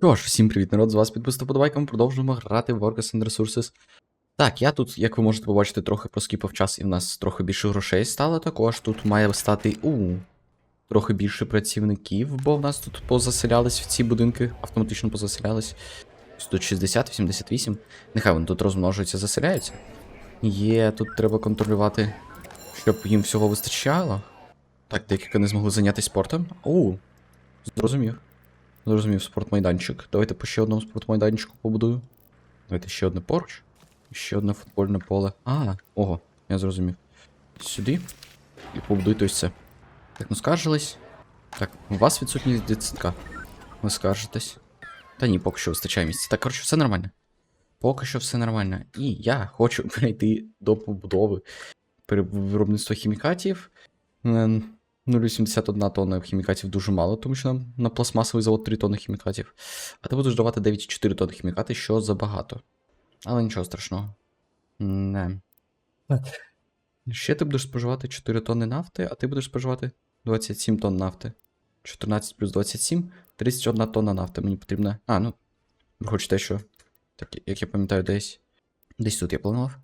Що ж, всім привіт, народ, з вас підписано подобайками, продовжуємо грати в Workers and Resources. Так, я тут, як ви можете побачити, трохи проскіпав час, і в нас трохи більше грошей стало. Також тут має стати у трохи більше працівників, бо в нас тут позаселялись в ці будинки, автоматично позаселялись. Тут 60, 88. Нехай вони тут розмножуються, заселяються. Є, тут треба контролювати, щоб їм всього вистачало. Так, декілька не змогли зайнятися спортом. Оу, зрозумів. Зрозумів, спортмайданчик. Давайте по ще одному спортмайданчику побудую. Давайте ще одне поруч. Ще одне футбольне поле. А, ого, я зрозумів. Сюди. І побудуйте ось це. Так, ну скаржились. Так, у вас відсутність дитсадка. Ви скаржитесь. Та ні, поки що вистачає місця. Так, коротше, все нормально. Поки що все нормально. І я хочу перейти до побудови виробництва хімікатів. Е, 0,81 тонна хімікатів дуже мало, тому що нам на пластмасовий завод 3 тонни хімікатів. А ти будеш давати 9,4 тонни хімікатів, що забагато. Але нічого страшного. Не. Ще ти будеш споживати 4 тонни нафти, а ти будеш споживати 27 тонн нафти. 14 плюс 27, 31 тонна нафти мені потрібна. А, ну. Ви хочете, що. Так, як я пам'ятаю, десь. Десь тут я планував.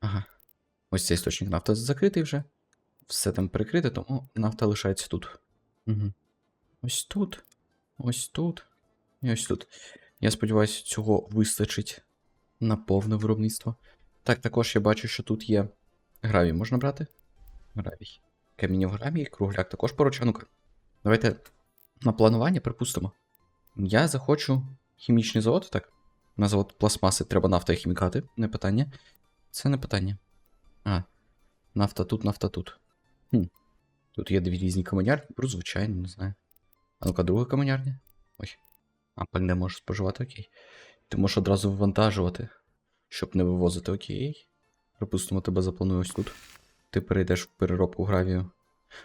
Ага. Ось цей істочник нафти закритий вже. Все там перекрите, тому нафта лишається тут. Угу. Ось тут. Ось тут. І ось тут. Я сподіваюся, цього вистачить на повне виробництво. Так, також я бачу, що тут є гравій. Можна брати? Гравій. Каміння в гравій, кругляк також поруч. А ну-ка. Давайте на планування припустимо. Я захочу хімічний завод, так. На завод пластмаси треба нафта і хімікати. Не питання. Це не питання. А. Нафта тут, нафта тут. Хм. Тут є дві різні каменярні, беру, звичайно, не знаю. А ну-ка, друга каменярня. Ой. А пальне можеш споживати, окей. Ти можеш одразу вивантажувати, щоб не вивозити, окей. Припустимо, тебе запланую ось тут. Ти перейдеш в переробку гравію.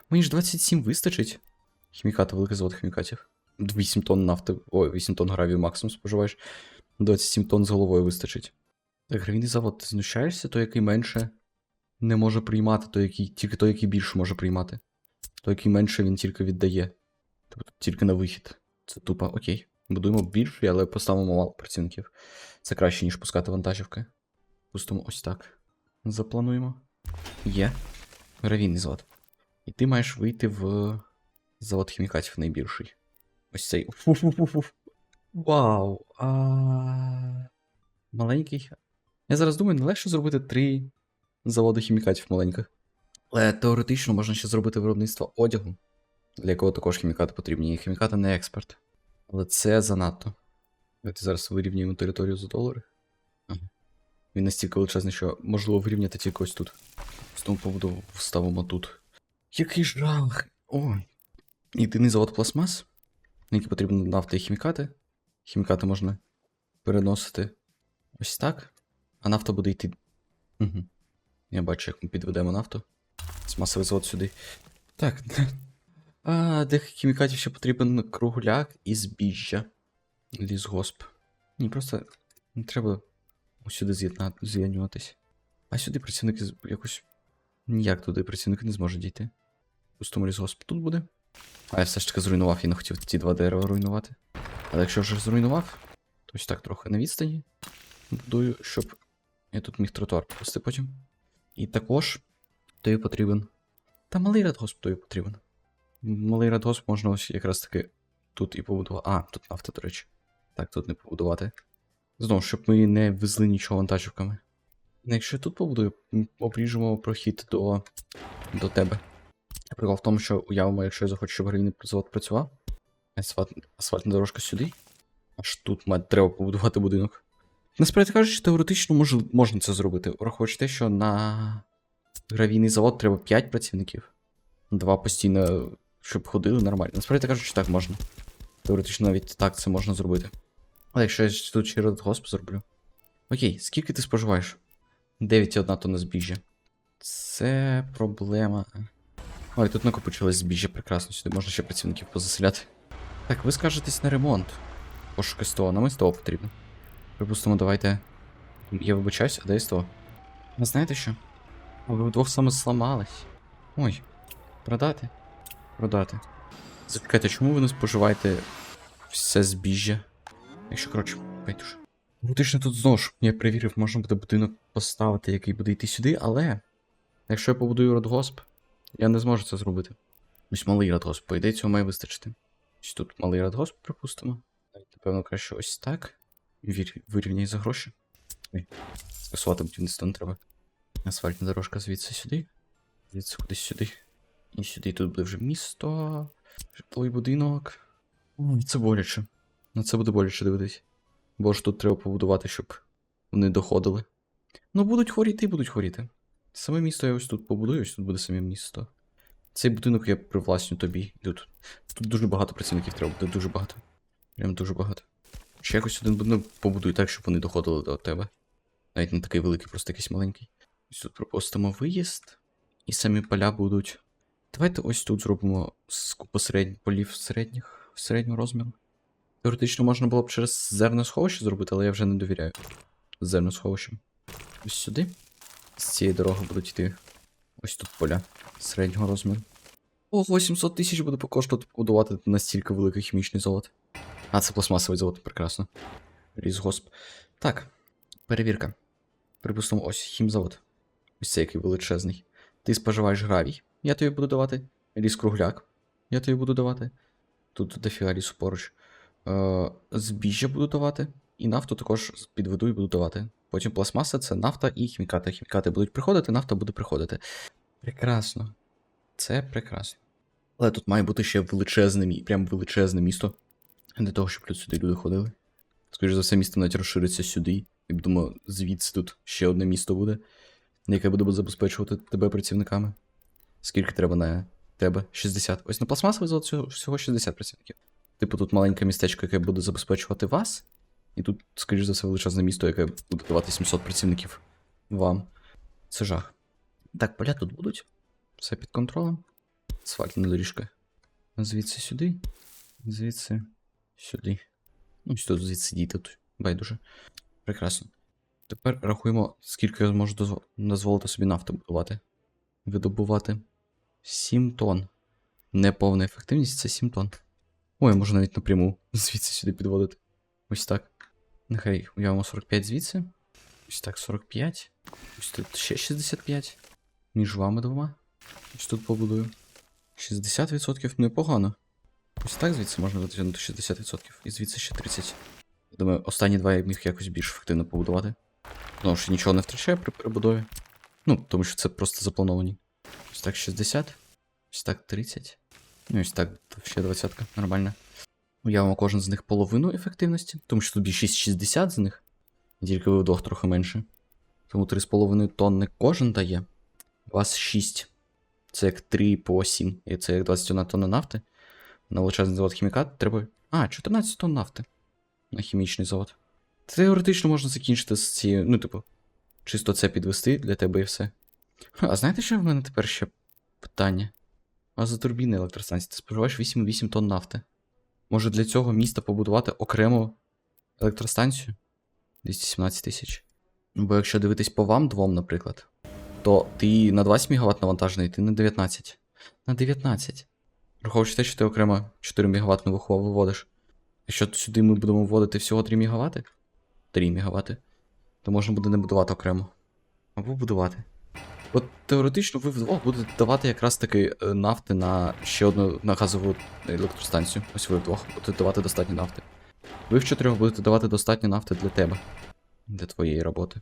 Мені ж 27 вистачить. Хімікати, великий завод хімікатів. 8 тонн нафти. Ой, 8 тонн гравію максимум споживаєш. 27 тонн з головою вистачить. Так, гравійний завод, ти знущаєшся, той, який менше не може приймати, той, який, тільки той, який більше може приймати. Той, який менше, він тільки віддає. Тобто тільки на вихід. Це тупо, окей. Будуємо більше, але поставимо мало працівників. Це краще, ніж пускати вантажівки. Пустимо ось так. Заплануємо. Є. Гравійний завод. І ти маєш вийти в завод хімікатів найбільший. Ось цей. Вау. А... Маленький. Я зараз думаю, не легше зробити три заводи хімікатів маленьких. Але теоретично можна ще зробити виробництво одягу, для якого також хімікати потрібні. І хімікати не експорт. Але це занадто. Давайте зараз вирівнюємо територію за долари. Ага. Він настільки величезний, що можливо вирівняти тільки ось тут. З тому поводу вставимо тут. Який жах! Ой. Єдиний завод пластмас, на який потрібно нафта і хімікати. Хімікати можна переносити ось так. А нафта буде йти. Угу. Я бачу, як ми підведемо нафту. Смасовий завод сюди. Так. А, для хімікатів ще потрібен кругляк і збіжжя. Лісгосп. Ні, просто не треба усюди з'єднюватись. А сюди працівники якось. Ніяк туди працівники не зможуть дійти. Пустому лісгосп тут буде. А я все ж таки зруйнував, я не хотів ті два дерева руйнувати. Але якщо вже зруйнував, то ось так трохи на відстані. Будую, щоб я тут міг тротуар попусти потім. І також тобі потрібен. Та малий радгосп тобі потрібен. Малий радгосп можна ось якраз таки тут і побудувати. А, тут нафта, до речі. Так, тут не побудувати. Знову, щоб ми не везли нічого вантажівками. Ну, Якщо я тут побудую, обріжемо прохід до, до тебе. Прикол в тому, що уявимо, якщо я захочу, щоб гравійний завод працював. Асфальт, асфальтна дорожка сюди. Аж тут мать, треба побудувати будинок. Насправді кажучи, теоретично мож, можна це зробити. Враховуючи те, що на гравійний завод треба 5 працівників. Два постійно, щоб ходили нормально. Насправді кажучи, так можна. Теоретично навіть так це можна зробити. Але якщо я тут ще радгосп зроблю. Окей, скільки ти споживаєш? 9,1 тонна збіжжя. Це проблема. Ой, тут накопичилось збіжжя прекрасно, сюди можна ще працівників позаселяти. Так, ви скажетесь на ремонт. Пошуки СТО, нам СТО потрібно. Припустимо, давайте. Я вибачаюсь, а де СТО? Ви знаєте що? Ви вдвох саме зламались. Ой, продати? Продати. Зачекайте, чому ви не споживаєте все збіжжя? Якщо, коротше, байдуже. Крутично тут знову ж, я перевірив, можна буде будинок поставити, який буде йти сюди, але якщо я побудую радгосп, я не зможу це зробити. Ось малий радгосп, по ідеї цього має вистачити. Ось тут малий радгосп, припустимо. Напевно, краще ось так. Вирівняй за гроші. Ой, скасувати будівництво не треба. Асфальтна дорожка звідси сюди. Звідси кудись сюди. І сюди тут буде вже місто. Житловий будинок. Ой, це боляче. На це буде боляче дивитись. Бо ж тут треба побудувати, щоб вони доходили. Ну, будуть хворіти, будуть хворіти. Саме місто я ось тут побудую, ось тут буде саме місто. Цей будинок я привласню тобі. Тут, тут дуже багато працівників треба буде, дуже багато. Прям дуже багато. Ще якось один будинок побудую так, щоб вони доходили до тебе. Навіть не такий великий, просто якийсь маленький. Ось тут пропустимо виїзд. І самі поля будуть. Давайте ось тут зробимо скупу середніх полів середніх, середнього розміру. Теоретично можна було б через зерносховище зробити, але я вже не довіряю. З зерносховищем. Ось сюди. З цієї дороги будуть йти. Ось тут поля середнього розміру. О, 800 тисяч буде коштувати побудувати настільки великий хімічний завод. А, це пластмасовий завод, прекрасно. Лісгосп. Так, перевірка. Припустимо, ось хімзавод. Ось цей який величезний. Ти споживаєш гравій, я тобі буду давати. Ліс кругляк, я тобі буду давати. Тут дофіга лісу поруч. Е, збіжжя буду давати. І нафту також підведу і буду давати. Потім пластмаса це нафта і хімікати. Хімікати будуть приходити, нафта буде приходити. Прекрасно. Це прекрасно. Але тут має бути ще величезне, мі- прям величезне місто. Для того, щоб сюди люди ходили. Скоріше за все, місто навіть розшириться сюди. І думаю, звідси тут ще одне місто буде, яке буде забезпечувати тебе працівниками. Скільки треба на тебе? 60. Ось на пластмасовий завод всього 60 працівників. Типу, тут маленьке містечко, яке буде забезпечувати вас. І тут, скоріш за все, величезне місто, яке буде давати 700 працівників вам. Це жах. Так, поля тут будуть. Все під контролем. Асфальтна доріжка. Звідси сюди. Звідси сюди. Ну, тут звідси діти тут. Байдуже. Прекрасно. Тепер рахуємо, скільки я зможу дозво- дозволити собі нафти будувати. Видобувати 7 тонн. Неповна ефективність це 7 тонн. Ой, можна навіть напряму звідси сюди підводити. Ось так. Нехай уявимо 45 звідси. Ось так 45. Ось тут ще 65. Між вами двома. Ось тут побудую. 60% непогано. Ось так звідси можна витягнути 60%. І звідси ще 30. Я думаю, останні два я міг якось більш ефективно побудувати. Тому що нічого не втрачаю при перебудові. Ну, тому що це просто заплановані. Ось так 60. Ось так 30. Ну, ось так ще 20 нормально. Уявимо кожен з них половину ефективності, тому що тут більшість 60 з них, тільки ви вдвох трохи менше. Тому 3,5 тонни кожен дає. У вас 6. Це як 3 по 7. І це як 21 тонна нафти. На величезний завод хімікат треба. А, 14 тонн нафти. На хімічний завод. Теоретично можна закінчити з цією. Ну, типу, чисто це підвести для тебе і все. А знаєте, що в мене тепер ще питання? А за турбіни електростанції ти споживаєш 8,8 тонн нафти. Може для цього міста побудувати окрему електростанцію? 217 тисяч. Бо якщо дивитись по вам двом, наприклад, то ти на 20 МВт навантажений, ти на 19. На 19. Враховуючи те, що ти окремо 4 МВт нових виводиш. Якщо сюди ми будемо вводити всього 3 МВт, 3 МВт, то можна буде не будувати окремо. Або будувати. От теоретично ви вдвох будете давати якраз таки е, нафти на ще одну на газову електростанцію. Ось ви вдвох будете давати достатньо нафти. Ви в чотирьох будете давати достатньо нафти для тебе. Для твоєї роботи.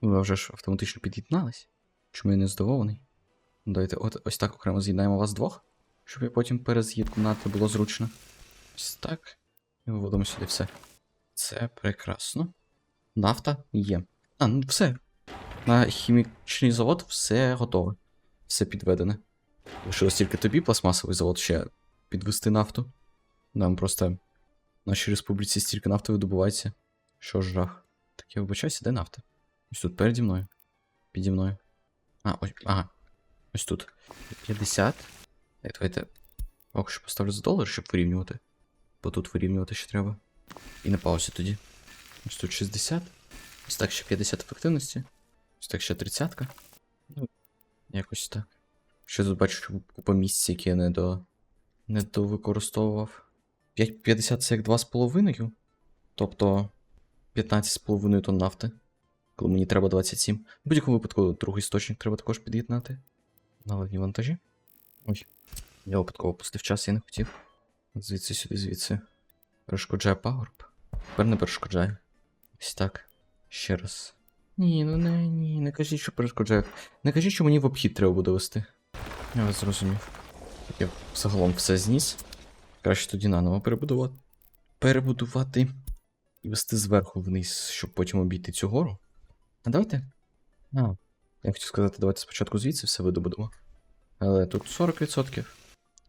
Ви вже ж автоматично під'єднались. Чому я не здивований? Давайте от, ось так окремо з'єднаємо вас двох, щоб я потім перез'єднати було зручно. Ось так. І виводимо сюди все. Це прекрасно. Нафта є. А, ну все. На хімічний завод все готове. Все підведене. Лишилось тільки тобі пластмасовий завод ще підвести нафту. Нам просто в нашій республіці стільки нафти видобувається. Що ж жах. Так я вибачаюся, де нафта? Ось тут переді мною. Піді мною. А, ось. Ага. Ось тут. 50. Так, давайте. Поки що поставлю за долар, щоб вирівнювати. Бо тут вирівнювати ще треба. І на паузі тоді. Ось тут 60. Ось так ще 50 ефективності. Ось так ще 30. Ну, якось так. Ще тут бачу що купа місць, які я не до. не довикористовував. 5,50 це як 2,5? Тобто 15,5 тонн нафти. Коли мені треба 27. В будь-якому випадку другий істочник треба також під'єднати. Наливні вантажі. Ой. Я випадково пустив час, я не хотів. Звідси сюди, звідси. Перешкоджає пагорб. Тепер не перешкоджає. Ось так. Ще раз. Ні, ну не, ні, не кажіть, що перешкоджає. Не кажіть, що мені в обхід треба буде вести. Я вас зрозумів. Я загалом все зніс. Краще тоді наново перебудувати. Перебудувати і вести зверху вниз, щоб потім обійти цю гору. А давайте. А, я хотів сказати, давайте спочатку звідси все видобудемо. Але тут 40%.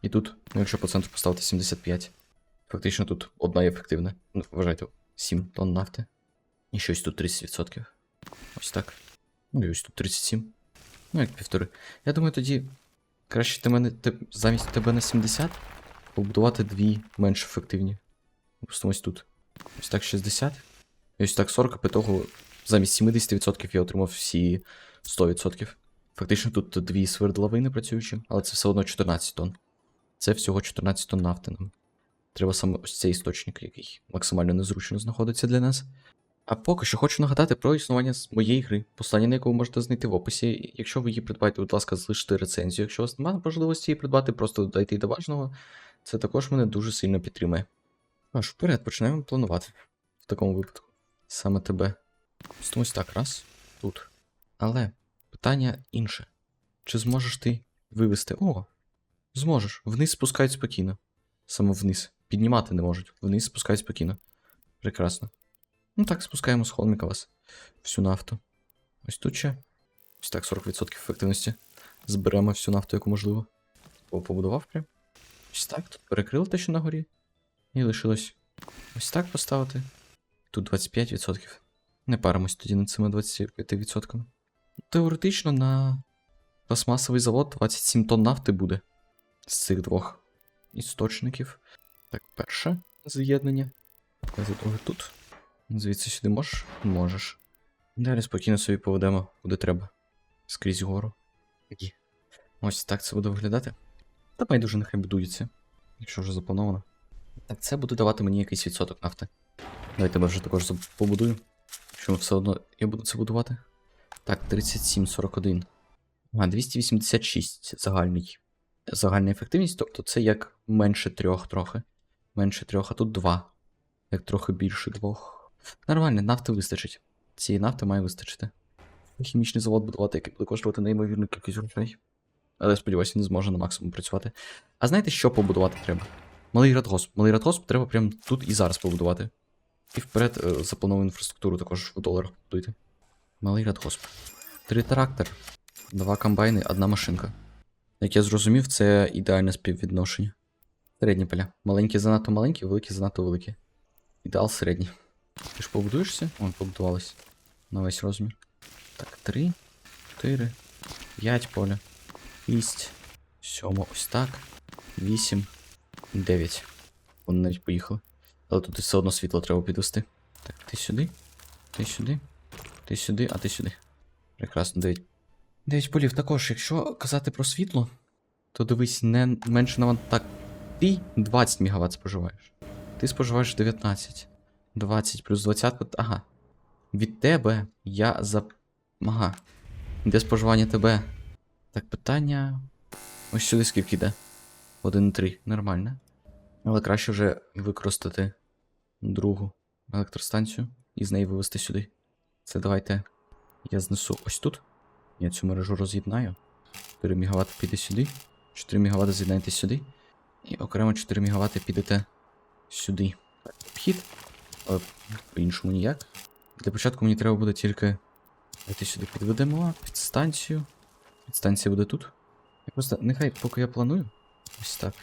І тут, ну якщо по центру поставити 75. Фактично тут одна є ефективна. Ну, вважайте, 7 тонн нафти. І щось тут 30%. Ось так. Ну і ось тут 37. Ну, як півтори. Я думаю, тоді краще ти мене, те- замість тебе на 70 побудувати дві менш ефективні. Допустимо, ось тут. Ось так 60. І ось так 40, а по того замість 70% я отримав всі 100%. Фактично тут дві свердловини працюючі, але це все одно 14 тонн. Це всього 14 тонн нафти нам. Треба саме ось цей істочник, який максимально незручно знаходиться для нас. А поки що хочу нагадати про існування моєї гри, послання на яку ви можете знайти в описі. Якщо ви її придбаєте, будь ласка, залиште рецензію. Якщо у вас немає можливості її придбати, просто додайте до бажаного. Це також мене дуже сильно підтримує. Аж вперед починаємо планувати. В такому випадку. Саме тебе. Ось так, раз, тут. Але питання інше. Чи зможеш ти вивести. О! Зможеш. Вниз спускають спокійно. Саме вниз. Піднімати не можуть. Вниз спускають спокійно. Прекрасно. Ну так, спускаємо з холміка вас. Всю нафту. Ось тут ще. Ось так, 40% ефективності. Зберемо всю нафту, яку можливо. О, побудував прям. Ось так, тут перекрили те, що на горі. І лишилось ось так поставити. Тут 25%. Не паримось тоді над цими 25%. Теоретично на пластмасовий завод 27 тонн нафти буде з цих двох істочників. Так, перше з'єднання. Давайте друге тут. Звідси сюди можеш? Можеш. Далі спокійно собі поведемо, куди треба. Скрізь гору. Такі. Ось так це буде виглядати. Та байдуже нехай будується, якщо вже заплановано. Так, це буде давати мені якийсь відсоток нафти. Давайте ми вже також побудую. Якщо все одно я буду це будувати. Так, 37,41. А, 286 загальний. Загальна ефективність, тобто це як менше трьох трохи. Менше трьох, а тут два. Як трохи більше двох. Нормально, нафти вистачить. Цієї нафти має вистачити. Хімічний завод будувати, який буде коштувати неймовірну кількість грошей. Але сподіваюся, не зможе на максимум працювати. А знаєте, що побудувати треба? Малий радгосп. Малий радгосп треба прямо тут і зараз побудувати. І вперед е, заплановану інфраструктуру також в доларах будуйте. Малий радгосп. Три трактор, два комбайни, одна машинка. Як я зрозумів, це ідеальне співвідношення. Середні поля. Маленькі занадто маленькі, великі занадто великі. Ідеал середній. Ти ж побудуєшся? Он побудувалось. На весь розмір. Так, три, чотири, п'ять поля. Шість, сьомо, ось так. Вісім, дев'ять. Вони навіть поїхали. Але тут все одно світло треба підвести. Так, ти сюди, ти сюди, ти сюди, а ти сюди. Прекрасно, 9. 9 полів. Також, якщо казати про світло, то дивись, не менше навант... Так, ти 20 МВт споживаєш. Ти споживаєш 19. 20 плюс 20. Ага. Від тебе я за. Ага. Де споживання тебе? Так, питання. Ось сюди скільки йде? 1,3. Нормально. Але краще вже використати другу електростанцію і з неї вивести сюди. Це давайте я знесу ось тут. Я цю мережу роз'єднаю. 4 МВт піде сюди. 4 МВт з'єднаєте сюди. І окремо 4 МВт підете сюди. Обхід. Але по-іншому ніяк. Для початку мені треба буде тільки. Давайте сюди підведемо підстанцію. Підстанція буде тут. Я просто. Нехай поки я планую. Ось так.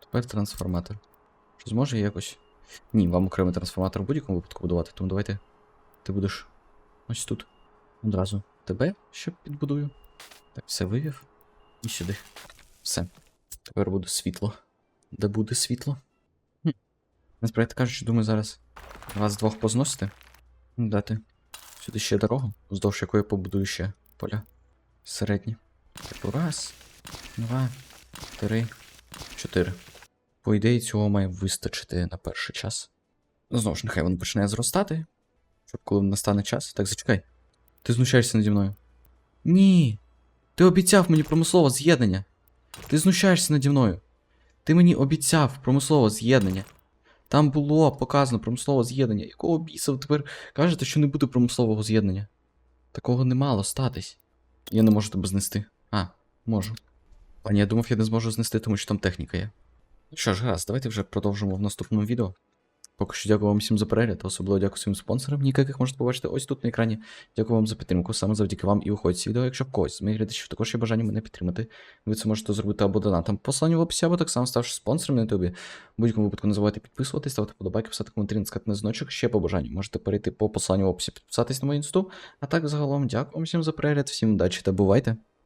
Тепер трансформатор. Чи зможе я якось. Ні, вам окремий трансформатор в будь-якому випадку будувати, тому давайте. Ти будеш ось тут. Одразу тебе ще підбудую. Так, все вивів. І сюди. Все. Тепер буде світло. Де буде світло? Хм. Насправді кажучи, думаю, зараз вас двох позносити. Ну, Дати сюди ще дорогу, вздовж якої побудую ще поля. Середні. Типу раз, два, три, чотири. По ідеї, цього має вистачити на перший час. Знову ж, нехай воно почне зростати. Щоб коли настане час. Так, зачекай. Ти знущаєшся наді мною. Ні. Ти обіцяв мені промислове з'єднання. Ти знущаєшся наді мною. Ти мені обіцяв промислове з'єднання. Там було показано промислове з'єднання. Якого біса ви тепер кажете, що не буде промислового з'єднання? Такого не мало статись. Я не можу тебе знести. А, можу. Пані, я думав, я не зможу знести, тому що там техніка є. Ну що ж, гаразд, давайте вже продовжимо в наступному відео. Поки що дякую вам всім за перегляд, особливо дякую своїм спонсорам, яких можете побачити ось тут на екрані. Дякую вам за підтримку. Саме завдяки вам і виходить ці відео. Якщо в когось з моїх глядачів також є бажання мене підтримати, ви це можете зробити або донатом. Посилання в описі, або так само ставши спонсором на ютубі. Будь-якому випадку не забувайте підписуватись, ставити подобайки, писати коментарі, натискати на дзвіночок. Ще по бажанню. Можете перейти по посиланню в описі, підписатись на мою інсту. А так загалом дякую вам всім за перегляд, всім удачі та бувайте!